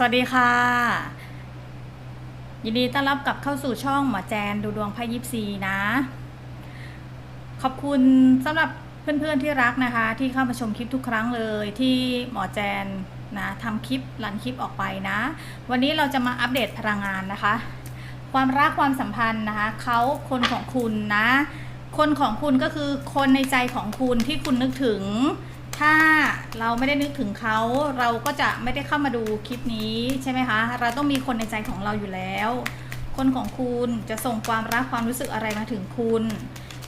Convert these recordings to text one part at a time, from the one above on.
สวัสดีค่ะ ยินดีต้อนรับกลับเข้าสู่ช่องหมอแจนดูดวงไพ่ยิปซีนะ ขอบคุณสำหรับเพื่อนๆที่รักนะคะ ที่เข้ามาชมคลิปทุกครั้งเลยที่หมอแจนนะทำคลิปรันคลิปออกไปนะ วันนี้เราจะมาอัปเดตพลังงานนะคะ ความรักความสัมพันธ์นะคะเขาคนของคุณนะ คนของคุณก็คือคนในใจของคุณที่คุณนึกถึง ถ้าเราไม่ได้นึกถึงเขาเราก็จะไม่ได้เข้ามาดูคลิปนี้ใช่ไหมคะ เราต้องมีคนในใจของเราอยู่แล้ว คนของคุณจะส่งความรักความรู้สึกอะไรมาถึงคุณ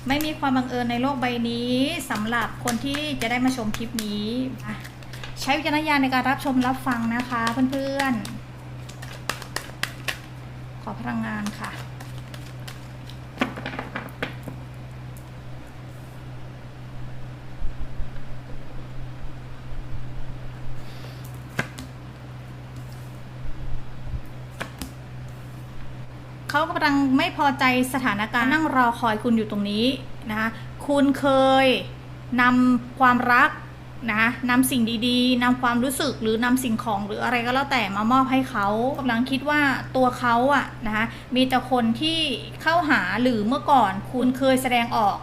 ไม่มีความบังเอิญในโลกใบนี้สำหรับคนที่จะได้มาชมคลิปนี้ ใช้วิจารณญาณในการรับชมรับฟังนะคะเพื่อนๆขอพลังงานค่ะ เขากำ ลังไม่พอใจสถานการณ์นั่งรอคอยคุณอยู่ตรงนี้นะคะคุณเคยนำความรักนะนำสิ่งดีๆนำความรู้สึกหรือนำสิ่งของหรืออะไรก็แล้วแต่มามอบให้เขากำลังคิดว่าตัวเขาอะนะคะมีแต่คนที่เข้าหาหรือเมื่อก่อนคุณเคยแสดงออก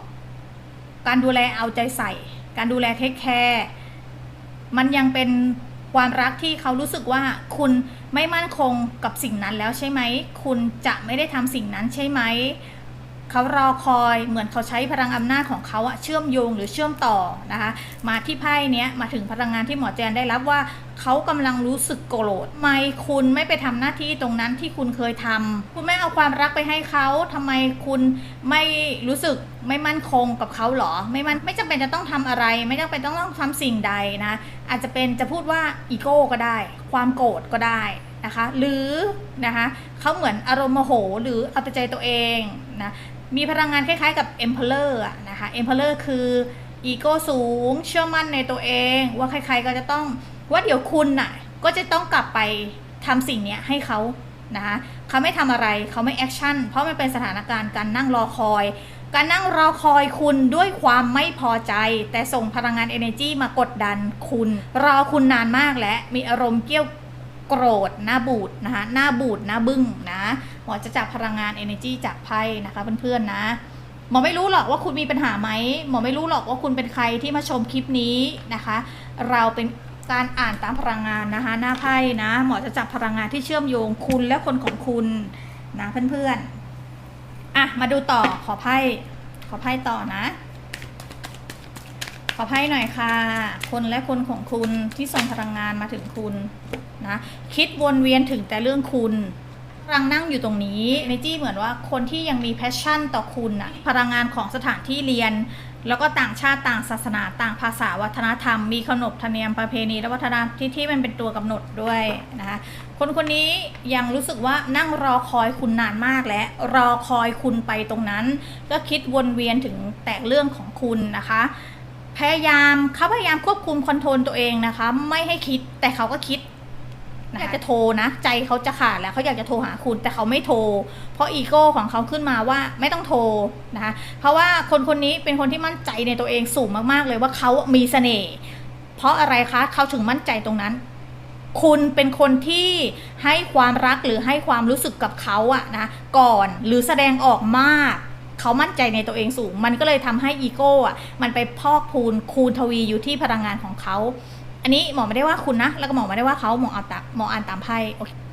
การดูแลเอาใจใส่ การดูแลเทคแคร์มันยังเป็นความรักที่เขารู้สึกว่าคุณ ไม่มั่นคงกับสิ่งนั้นแล้วใช่ไหม คุณจะไม่ได้ทำสิ่งนั้นใช่ไหม เขารอคอยเหมือนเขาใช้พลังอำนาจของเขาอะเชื่อมโยงหรือเชื่อมต่อนะคะมาที่ไพ่เนี้ยมาถึงพลังงานที่หมอแจนได้รับว่าเขากำลังรู้สึกโกรธทำไมคุณไม่ไปทำหน้าที่ตรงนั้นที่คุณเคยทำคุณไม่เอาความรักไปให้เขาทำไมคุณไม่รู้สึกไม่มั่นคงกับเขาหรอ ไม่มันไม่จำเป็นจะต้องทำอะไร ไม่จำเป็นต้องต้องทำสิ่งใดนะอาจจะเป็นจะพูดว่าอีโก้ก็ได้ ความโกรธก็ได้นะคะ หรือนะคะเขาเหมือนอารมณ์โมโห หรือเอาใจตัวเองนะ มีพลังงานคล้ายๆกับ Emperor อะนะคะ Emperor คืออีโก้สูง เชื่อมั่นในตัวเอง ว่าใครๆก็จะต้องว่าเดี๋ยวคุณน่ะก็จะต้องกลับไปทำสิ่งนี้ให้เขานะคะเขาไม่ทำอะไรเขาไม่แอคชั่น เพราะมันเป็นสถานการณ์การนั่งรอคอย การนั่งรอคอยคุณด้วยความไม่พอใจ แต่ส่งพลังงาน energy มากดดันคุณ รอคุณนานมากและมีอารมณ์เกี้ยวโกรธหน้าบูดนะคะหน้าบูดหน้าบึ้งนะ มอจะจับพลังงาน energy จากไพ่นะคะเพื่อนๆนะ หมอไม่รู้หรอกว่าคุณมีปัญหาไหมหมอไม่รู้หรอกว่าคุณเป็นใครที่มาชมคลิปนี้นะคะ เราเป็นการอ่านตามพลังงานนะคะหน้าไพ่นะ หมอจะจับพลังงานที่เชื่อมโยงคุณและคนของคุณนะเพื่อนๆอะมาดูต่อขอไพ่ขอไพ่ต่อนะขอไพ่หน่อยค่ะ คนและคนของคุณที่ส่งพลังงานมาถึงคุณนะ คิดวนเวียนถึงแต่เรื่องคุณ กำลังนั่งอยู่ตรงนี้เนจี้เหมือนว่าคนที่ยังมีแพชชั่นต่อคุณอะพลังงานของสถานที่เรียน แล้วก็ต่างชาติต่างศาสนาต่างภาษาวัฒนธรรม มีขนบธรรมเนียมประเพณี และวัฒนธรรมที่ที่มันเป็นตัวกำหนดด้วยนะคะคนคนนี้ยังรู้สึกว่านั่งรอคอยคุณนานมากและรอคอยคุณไปตรงนั้น ก็คิดวนเวียนถึงแต่เรื่องของคุณนะคะพยายามเขาพยายามควบคุมคอนโทรลตัวเองนะคะ ไม่ให้คิดแต่เขาก็คิด อยากจะโทรนะใจเขาจะขาดแล้วเขาอยากจะโทรหาคุณแต่เขาไม่โทร เพราะอีโก้ของเขาขึ้นมาว่าไม่ต้องโทรนะคะเพราะว่าคนคนนี้เป็นคนที่มั่นใจในตัวเองสูงมากๆเลยว่าเขามีเสน่ห์เพราะอะไรคะเขาถึงมั่นใจตรงนั้น คุณเป็นคนที่ให้ความรักหรือให้ความรู้สึกกับเขาอะนะก่อนหรือแสดงออกมากเขามั่นใจในตัวเองสูง มันก็เลยทำให้อีโก้อะมันไปพอกพูนคูณทวีอยู่ที่พลังงานของเขา อันนี้หมอไม่ได้ว่าคุณนะ แล้วก็หมอไม่ได้ว่าเขาหมอเอาตามหมออ่านตามไพ่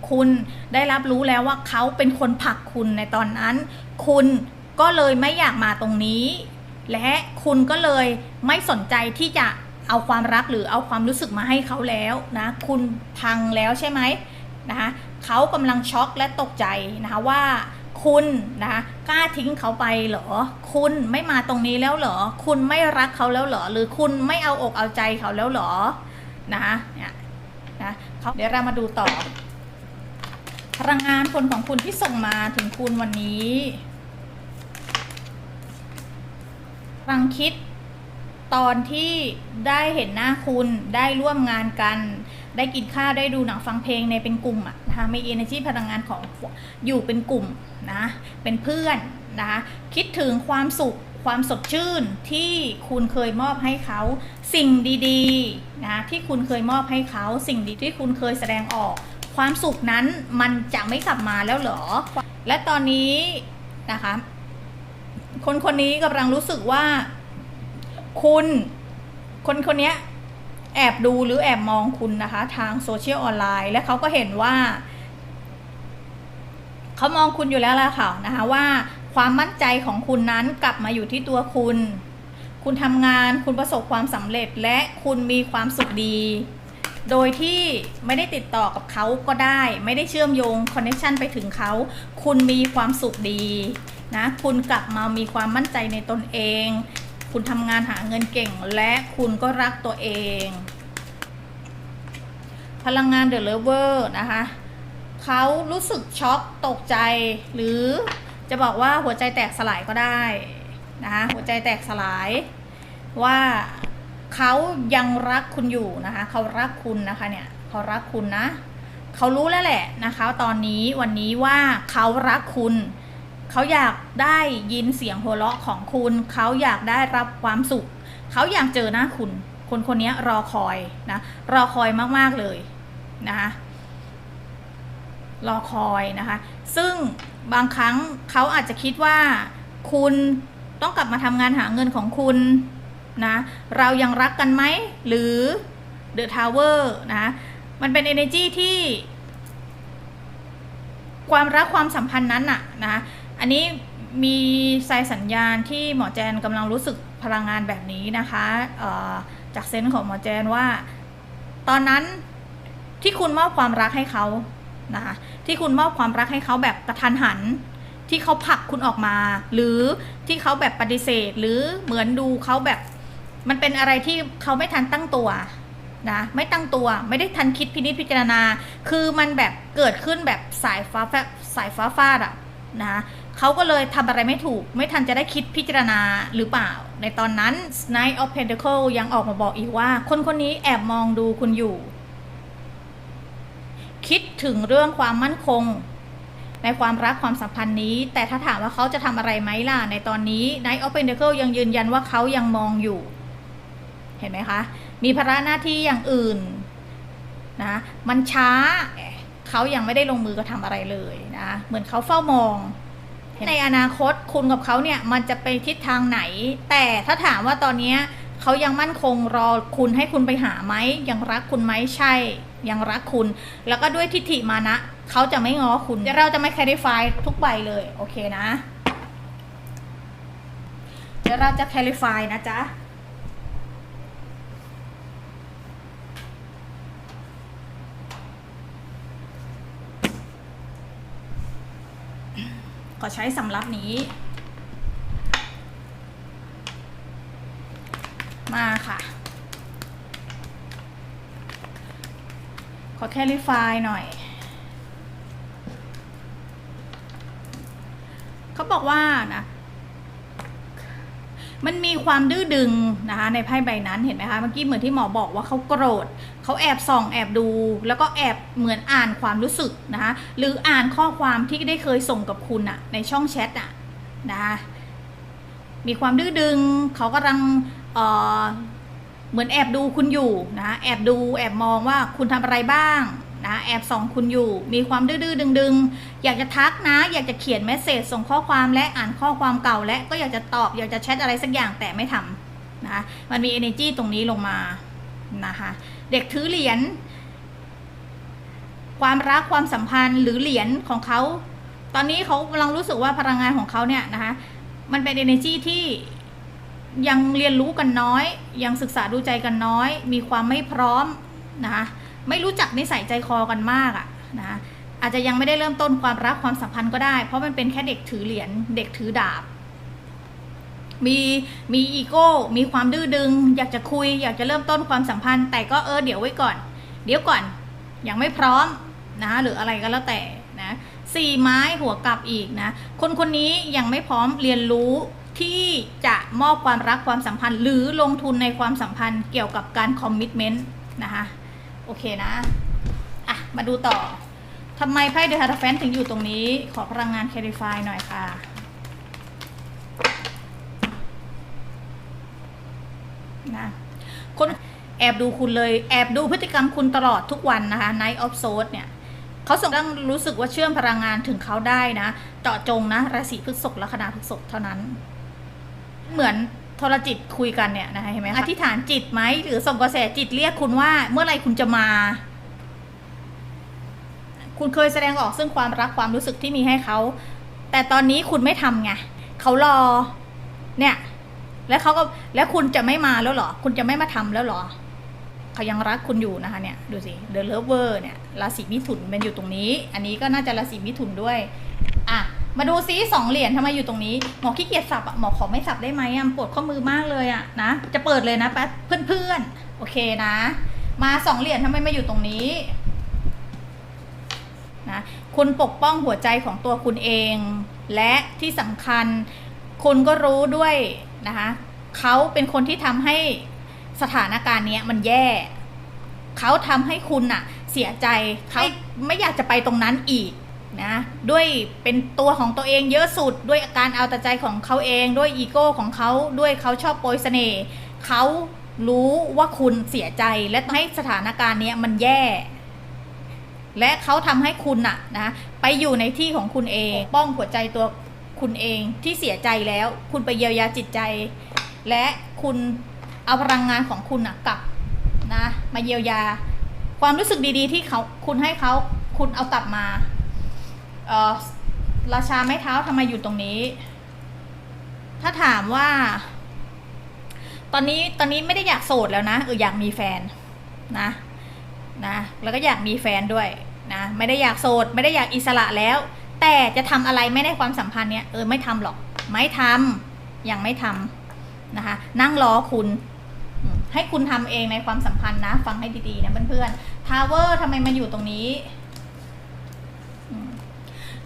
คุณได้รับรู้แล้วว่าเขาเป็นคนผลักคุณในตอนนั้น คุณก็เลยไม่อยากมาตรงนี้ และคุณก็เลยไม่สนใจที่จะเอาความรักหรือเอาความรู้สึกมาให้เขาแล้วนะ คุณพังแล้วใช่ไหมนะคะเขากำลังช็อกและตกใจนะคะว่าคุณนะคะกล้าทิ้งเขาไปเหรอ คุณไม่มาตรงนี้แล้วเหรอ คุณไม่รักเขาแล้วเหรอ หรือคุณไม่เอาอกเอาใจเขาแล้วเหรอ นะคะเนี่ยนะเขาเดี๋ยวเรามาดูต่อ พลังงานคนของคุณที่ส่งมาถึงคุณวันนี้รังคิดตอนที่ได้เห็นหน้าคุณได้ร่วมงานกัน ได้กินข้าวได้ดูหนังฟังเพลงในเป็นกลุ่มอะนะคะมี energy พลังงานของอยู่เป็นกลุ่มนะเป็นเพื่อนนะคะคิดถึงความสุข ความสดชื่นที่คุณเคยมอบให้เขา สิ่งดีๆนะที่คุณเคยมอบให้เขา สิ่งดีที่คุณเคยแสดงออก ความสุขนั้นมันจะไม่กลับมาแล้วเหรอ และตอนนี้นะคะ คนคนนี้กำลังรู้สึกว่า คุณคนคนนี้แอบดูหรือแอบมองคุณนะคะ ทางโซเชียลออนไลน์ และเขาก็เห็นว่าเขามองคุณอยู่แล้วล่ะค่ะนะคะว่า ความมั่นใจของคุณนั้นกลับมาอยู่ที่ตัวคุณ คุณทำงานคุณประสบความสำเร็จและคุณมีความสุขดี โดยที่ไม่ได้ติดต่อกับเขาก็ได้ ไม่ได้เชื่อมโยงคอนเนคชันไปถึงเขา คุณมีความสุขดีนะคุณกลับมามีความมั่นใจในตนเอง คุณทำงานหาเงินเก่งและคุณก็รักตัวเอง พลังงานเดอะเลเวอร์นะคะเขารู้สึกช็อกตกใจหรือ จะบอกว่าหัวใจแตกสลายก็ได้นะคะหัวใจแตกสลายว่าเขายังรักคุณอยู่นะคะเขารักคุณนะคะเนี่ยเขารักคุณนะเขารู้แล้วแหละนะคะตอนนี้วันนี้ว่าเขารักคุณเขาอยากได้ยินเสียงหัวเราะของคุณ เขาอยากได้รับความสุข เขาอยากเจอหน้าคุณ คนคนนี้รอคอยนะรอคอยมากๆเลยนะคะรอคอยนะคะ ซึ่ง บางครั้งเขาอาจจะคิดว่าคุณต้องกลับมาทำงานหาเงินของคุณนะเรายังรักกันไหมหรือ The Tower นะมันเป็น energy ที่ความรักความสัมพันธ์นั้นน่ะนะอันนี้มีสายสัญญาณที่หมอแจนกำลังรู้สึกพลังงานแบบนี้นะคะจากเซนส์ของหมอแจนว่า ตอนนั้นที่คุณมอบความรักให้เขา นะคะที่คุณมอบความรักให้เขาแบบกระทันหัน ที่เขาผลักคุณออกมา หรือที่เขาแบบปฏิเสธ หรือเหมือนดูเขาแบบมันเป็นอะไรที่เขาไม่ทันตั้งตัวนะไม่ตั้งตัวไม่ได้ทันคิดพินิจพิจารณา คือมันแบบเกิดขึ้นแบบสายฟ้าแฟสายฟ้าฟาดอะนะเขาก็เลยทำอะไรไม่ถูก ไม่ทันจะได้คิดพิจารณาหรือเปล่า ในตอนนั้น Knight of Pentacle ยังออกมาบอกอีกว่า คนคนนี้แอบมองดูคุณอยู่ คิดถึงเรื่องความมั่นคง ในความรักความสัมพันธ์นี้ แต่ถ้าถามว่าเขาจะทำอะไรไหมล่ะ ในตอนนี้ Knight of Pentacles ยังยืนยันว่าเขายังมองอยู่ เห็นไหมคะ มีภาระหน้าที่อย่างอื่นนะ มันช้าเขายังไม่ได้ลงมือกระทำอะไรเลยนะ เหมือนเขาเฝ้ามองในอนาคตคุณกับเขาเนี่ยมันจะไปทิศทางไหน แต่ถ้าถามว่าตอนนี้ เขายังมั่นคงรอคุณให้คุณไปหาไหมยังรักคุณไหมใช่ ยังรักคุณ แล้วก็ด้วยทิฏฐิมานะเขาจะไม่ง้อคุณเราจะไม่ clarify ทุกใบเลยโอเคนะเดี๋ยวเราจะ clarify นะจ๊ะขอใช้สำรับนี้ มาค่ะ ขอแค่รีไฟล์หน่อย เขาบอกว่านะมันมีความดื้อดึงนะคะในไพ่ใบนั้นเห็นไหมคะเมื่อกี้เหมือนที่หมอบอกว่าเขาโกรธเขาแอบส่องแอบดู แล้วก็แอบเหมือนอ่านความรู้สึกนะคะหรืออ่านข้อความที่ได้เคยส่งกับคุณอะในช่องแชทอะนะคะมีความดื้อดึงเขากำลัง เหมือนแอบดูคุณอยู่นะแอบดูแอบมองว่าคุณทำอะไรบ้างนะแอบส่องคุณอยู่ มีความดื้อๆดึงอยากจะทักนะ อยากจะเขียนเมสเซจส่งข้อความและอ่านข้อความเก่า และก็อยากจะตอบอยากจะแชทอะไรสักอย่างแต่ไม่ทำนะคะมันมี energy ตรงนี้ลงมานะคะเด็กถือเหรียญความรักความสัมพันธ์หรือเหรียญของเขา ตอนนี้เขากำลังรู้สึกว่าพลังงานของเขาเนี่ยนะคะมันเป็น energy ที่ ยังเรียนรู้กันน้อย ยังศึกษาดูใจกันน้อย มีความไม่พร้อมนะคะไม่รู้จักนิสัยใจคอกันมากอะนะอาจจะยังไม่ได้เริ่มต้นความรักความสัมพันธ์ก็ได้ เพราะมันเป็นแค่เด็กถือเหรียญเด็กถือดาบ มีมีอีโก้มีความดื้อดึง อยากจะคุย อยากจะเริ่มต้นความสัมพันธ์ แต่ก็เออเดี๋ยวไว้ก่อน เดี๋ยวก่อนยังไม่พร้อมนะหรืออะไรก็แล้วแต่นะสี่ไม้หัวกลับอีกนะคนคนนี้ยังไม่พร้อมเรียนรู้ ที่จะมอบความรักความสัมพันธ์ หรือลงทุนในความสัมพันธ์เกี่ยวกับการคอมมิชเมนต์นะคะ โอเคนะ อะ มาดูต่อทำไมไพ่เดอะฮาร์แฟนถึงอยู่ตรงนี้ ขอพลังงานแคริฟายหน่อยค่ะนะคนแอบดูคุณเลย แอบดูพฤติกรรมคุณตลอดทุกวันนะคะ Night of s o u l เนี่ยเขาส่งต้องรู้สึกว่าเชื่อมพลังงานถึงเขาได้นะ เจาะจงนะ ราศีพฤษภแลัคนาพฤษภเท่านั้น เหมือนโทรจิตคุยกันเนี่ยนะคะเห็นไหมคะอธิษฐานจิตไหมหรือส่งกระแสจิตเรียกคุณว่า เมื่อไหรคุณจะมา คุณเคยแสดงออกซึ่งความรักความรู้สึกที่มีให้เขา แต่ตอนนี้คุณไม่ทำไงเขารอ เนี่ย แล้วเขาก็แล้วคุณจะไม่มาแล้วเหรอ คุณจะไม่มาทำแล้วเหรอเขายังรักคุณอยู่นะคะเนี่ยดูสิ The Lover เนี่ยราศีมิถุนเป็นอยู่ตรงนี้ อันนี้ก็น่าจะราศีมิถุนด้วย อะ มาดูซิสองเหรียญทำไมอยู่ตรงนี้ หมอขี้เกียจสับอะหมอขอไม่สับได้ไหมอะปวดข้อมือมากเลยอะนะ จะเปิดเลยนะแป๊บเพื่อนๆ โอเคนะ มาสองเหรียญทำไมมาอยู่ตรงนี้นะคุณปกป้องหัวใจของตัวคุณเอง และที่สำคัญคุณก็รู้ด้วยนะคะเขาเป็นคนที่ทำให้สถานการณ์เนี้ยมันแย่เขาทำให้คุณอะเสียใจเขาไม่อยากจะไปตรงนั้นอีก นะด้วยเป็นตัวของตัวเองเยอะสุดด้วยการเอาแต่ใจของเขาเองด้วยอีโก้ของเขาด้วยเขาชอบโปรยเสน่ห์เขารู้ว่าคุณเสียใจและให้สถานการณ์เนี้ยมันแย่ และเขาทำให้คุณน่ะนะไปอยู่ในที่ของคุณเอง ป้องหัวใจตัวคุณเองที่เสียใจแล้ว คุณไปเยียวยาจิตใจ และคุณเอาพลังงานของคุณน่ะกลับนะมาเยียวยา ความรู้สึกดีๆ ที่เขาคุณให้เขาคุณเอากลับมา ราชาไม้เท้าทำไมอยู่ตรงนี้ ถ้าถามว่า ตอนนี้ตอนนี้ไม่ได้อยากโสดแล้วนะเอออยากมีแฟนนะนะแล้วก็อยากมีแฟนด้วยนะไม่ได้อยากโสด ไม่ได้อยากอิสระแล้ว แต่จะทำอะไรไม่ได้ความสัมพันธ์เนี้ยเออไม่ทำหรอก ไม่ทำยังไม่ทำนะคะนั่งรอคุณให้คุณทำเองในความสัมพันธ์นะ ฟังให้ดีๆนะเพื่อนๆทาวเวอร์ทำไมมันอยู่ตรงนี้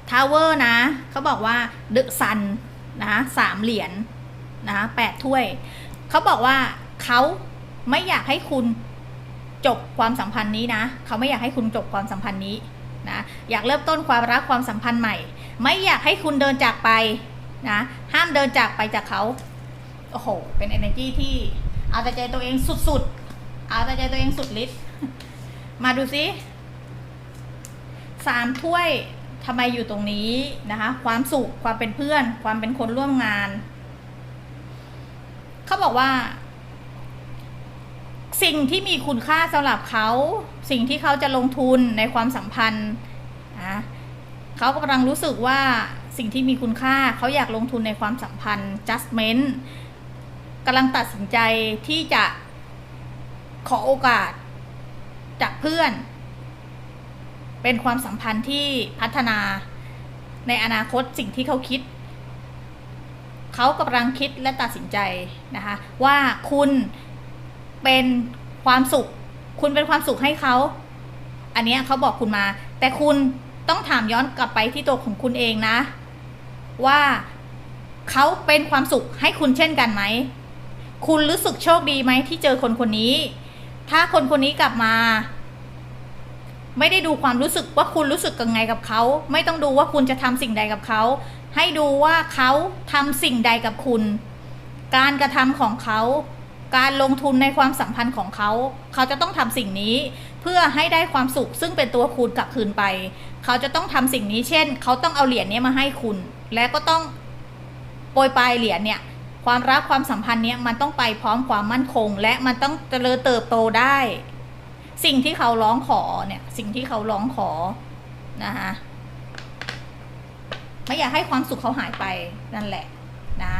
ทาวเวอร์นะเขาบอกว่าดึกซันนะสามเหรียญนะแปดถ้วย เขาบอกว่าเขาไม่อยากให้คุณจบความสัมพันธ์นี้นะเขาไม่อยากให้คุณจบความสัมพันธ์นี้นะอยากเริ่มต้นความรักความสัมพันธ์ใหม่ ไม่อยากให้คุณเดินจากไปนะห้ามเดินจากไปจากเขาโอ้โหเป็น energy ที่เอาแต่ใจตัวเองสุดๆเอาแต่ใจตัวเองสุดฤทธิ์มาดูซิสามถ้วย ทำไมอยู่ตรงนี้นะคะ ความสุขความเป็นเพื่อน ความเป็นคนร่วมงาน เขาบอกว่า สิ่งที่มีคุณค่าสำหรับเขา สิ่งที่เขาจะลงทุนในความสัมพันธ์นะเขากำลังรู้สึกว่าสิ่งที่มีคุณค่าเขาอยากลงทุนในความสัมพันธ์ justment กำลังตัดสินใจที่จะขอโอกาสจากเพื่อน เป็นความสัมพันธ์ที่พัฒนาในอนาคตสิ่งที่เขาคิด เขากำลังคิดและตัดสินใจนะคะว่าคุณเป็นความสุข คุณเป็นความสุขให้เขา อันนี้เขาบอกคุณมา แต่คุณต้องถามย้อนกลับไปที่ตัวของคุณเองนะ ว่าเขาเป็นความสุขให้คุณเช่นกันไหม คุณรู้สึกโชคดีไหมที่เจอคนคนนี้ ถ้าคนคนนี้กลับมา ไม่ได้ดูความรู้สึกว่าคุณรู้สึกยังไงกับเขา ไม่ต้องดูว่าคุณจะทำสิ่งใดกับเขา ให้ดูว่าเขาทำสิ่งใดกับคุณ การกระทำของเขา การลงทุนในความสัมพันธ์ของเขา เขาจะต้องทำสิ่งนี้ เพื่อให้ได้ความสุขซึ่งเป็นตัวคุณกลับคืนไป เขาจะต้องทำสิ่งนี้เช่น เขาต้องเอาเหรียญนี้มาให้คุณ และก็ต้องโปรยปลายเหรียญเนี่ยความรักความสัมพันธ์เนี้ยมันต้องไปพร้อมความมั่นคง และมันต้องเจริญเติบโตได้ สิ่งที่เขาร้องขอเนี่ยสิ่งที่เขาร้องขอนะคะไม่อยากให้ความสุขเขาหายไปนั่นแหละนะ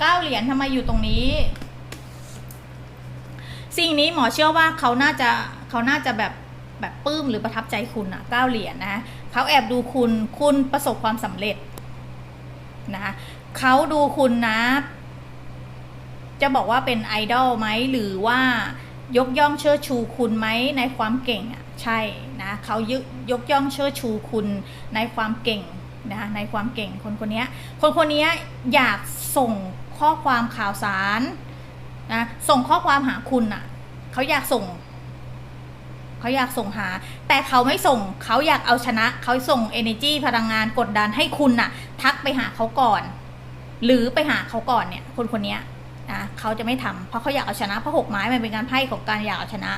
เก้าเหรียญทำไมอยู่ตรงนี้ สิ่งนี้หมอเชื่อว่าเขาน่าจะเขาน่าจะแบบแบบปลื้มหรือประทับใจคุณอะเก้าเหรียญนะเขาแอบดูคุณคุณประสบความสำเร็จนะคะเขาดูคุณนะ จะบอกว่าเป็นไอดอลไหมหรือว่า ยกย่องเชิดชูคุณไหมในความเก่งอะใช่นะเขายกยกย่องเชิดชูคุณในความเก่งนะในความเก่งคนคนนี้คนคนนี้อยากส่งข้อความข่าวสารนะส่งข้อความหาคุณอะเขาอยากส่งเขาอยากส่งหา แต่เขาไม่ส่งเขาอยากเอาชนะ เขาส่ง energy พลังงานกดดันให้คุณน่ะ ทักไปหาเขาก่อน หรือไปหาเขาก่อนเนี่ย คนคนนี้ นะเขาจะไม่ทำเพราะเขาอยากเอาชนะเพราะหกไม้มันเป็นการไพ่ของการอยากเอาชนะ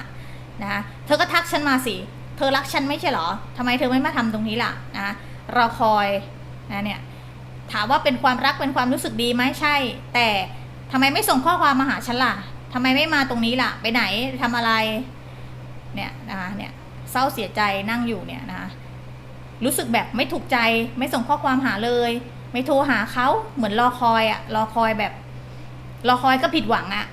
นะเธอก็ทักฉันมาสิเธอรักฉันไม่ใช่หรอทำไมเธอไม่มาทำตรงนี้ล่ะนะรอคอยนะเนี่ยถามว่าเป็นความรักเป็นความรู้สึกดีไหมใช่ แต่ทำไมไม่ส่งข้อความมาหาฉันล่ะทำไมไม่มาตรงนี้ล่ะ ไปไหนทำอะไรเนี่ยนะคะเนี่ยเศร้าเสียใจนั่งอยู่เนี่ยนะคะรู้สึกแบบไม่ถูกใจไม่ส่งข้อความหาเลย ไม่โทรหาเขาเหมือนรอคอยอะรอคอยแบบ รอคอยก็ผิดหวังอะ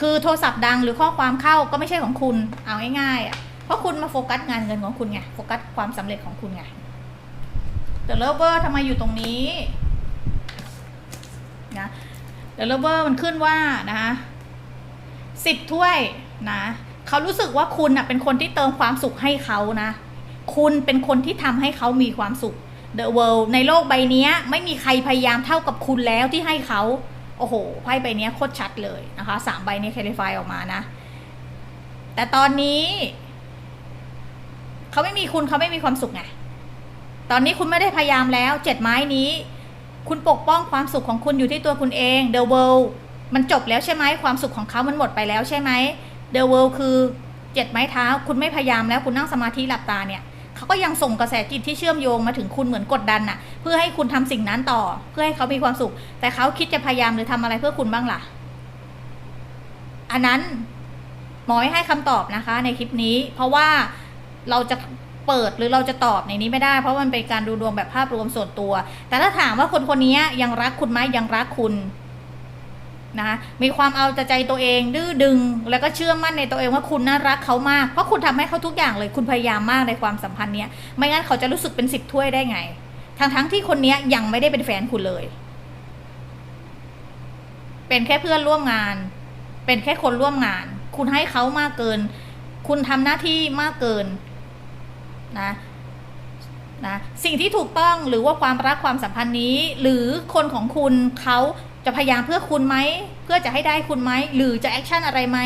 คือโทรศัพท์ดังหรือข้อความเข้าก็ไม่ใช่ของคุณเอาง่ายๆอะเพราะคุณมาโฟกัสงานเงินของคุณไงโฟกัสความสำเร็จของคุณไงแต่เลเวอร์ทำไมอยู่ตรงนี้นะเดลเวอร์มันขึ้นว่านะคะสิบถ้วยนะเขารู้สึกว่าคุณนะเป็นคนที่เติมความสุขให้เขานะ คุณเป็นคนที่ทำให้เขามีความสุข The World ในโลกใบนี้ไม่มีใครพยายามเท่ากับคุณแล้วที่ให้เขา โอ้โหไพ่ใบนี้โคตรชัดเลยนะคะสามใบนี้แคลิฟายออกมานะ แต่ตอนนี้ เขาไม่มีคุณเขาไม่มีความสุขไงตอนนี้คุณไม่ได้พยายามแล้วเจ็ดไม้นี้ คุณปกป้องความสุขของคุณอยู่ที่ตัวคุณเอง The World มันจบแล้วใช่ไหมความสุขของเขามันหมดไปแล้วใช่ไหม The World คือเจ็ดไม้เท้า คุณไม่พยายามแล้วคุณนั่งสมาธิหลับตาเนี่ย เขาก็ยังส่งกระแสจิตที่เชื่อมโยงมาถึงคุณเหมือนกดดันน่ะเพื่อให้คุณทำสิ่งนั้นต่อ เพื่อให้เขามีความสุข แต่เขาคิดจะพยายามหรือทำอะไรเพื่อคุณบ้างล่ะ อันนั้นหมอไม่ให้คำตอบนะคะ ในคลิปนี้ เพราะว่าเราจะเปิดหรือเราจะตอบในนี้ไม่ได้ เพราะมันเป็นการดูดวงแบบภาพรวมส่วนตัว แต่ถ้าถามว่าคนคนนี้ยังรักคุณไหมยังรักคุณ นะคะมีความเอาแต่ใจตัวเองดื้อดึง แล้วก็เชื่อมั่นในตัวเองว่าคุณน่ารักเขามาก เพราะคุณทำให้เขาทุกอย่างเลย คุณพยายามมากในความสัมพันธ์เนี้ยไม่งั้นเขาจะรู้สึกเป็นสิบถ้วยได้ไง ทั้งทั้งๆที่คนเนี้ยยังไม่ได้เป็นแฟนคุณเลย เป็นแค่เพื่อนร่วมงาน เป็นแค่คนร่วมงาน คุณให้เขามากเกิน คุณทำหน้าที่มากเกินนะนะสิ่งที่ถูกต้องหรือว่าความรักความสัมพันธ์นี้ หรือคนของคุณเขา จะพยายามเพื่อคุณไหม เพื่อจะให้ได้คุณไหม หรือจะแอคชั่นอะไรไหม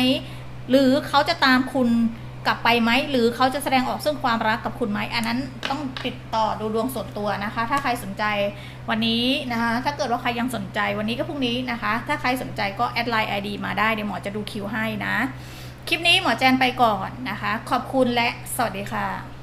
หรือเขาจะตามคุณกลับไปไหม หรือเขาจะแสดงออกซึ่งความรักกับคุณไหม อันนั้นต้องติดต่อดูดวงส่วนตัวนะคะ ถ้าใครสนใจวันนี้นะคะ ถ้าเกิดว่าใครยังสนใจวันนี้ก็พรุ่งนี้นะคะ ถ้าใครสนใจก็แอดไลน์ ID มาได้ เดี๋ยวหมอจะดูคิวให้นะ คลิปนี้หมอแจนไปก่อนนะคะ ขอบคุณและสวัสดีค่ะ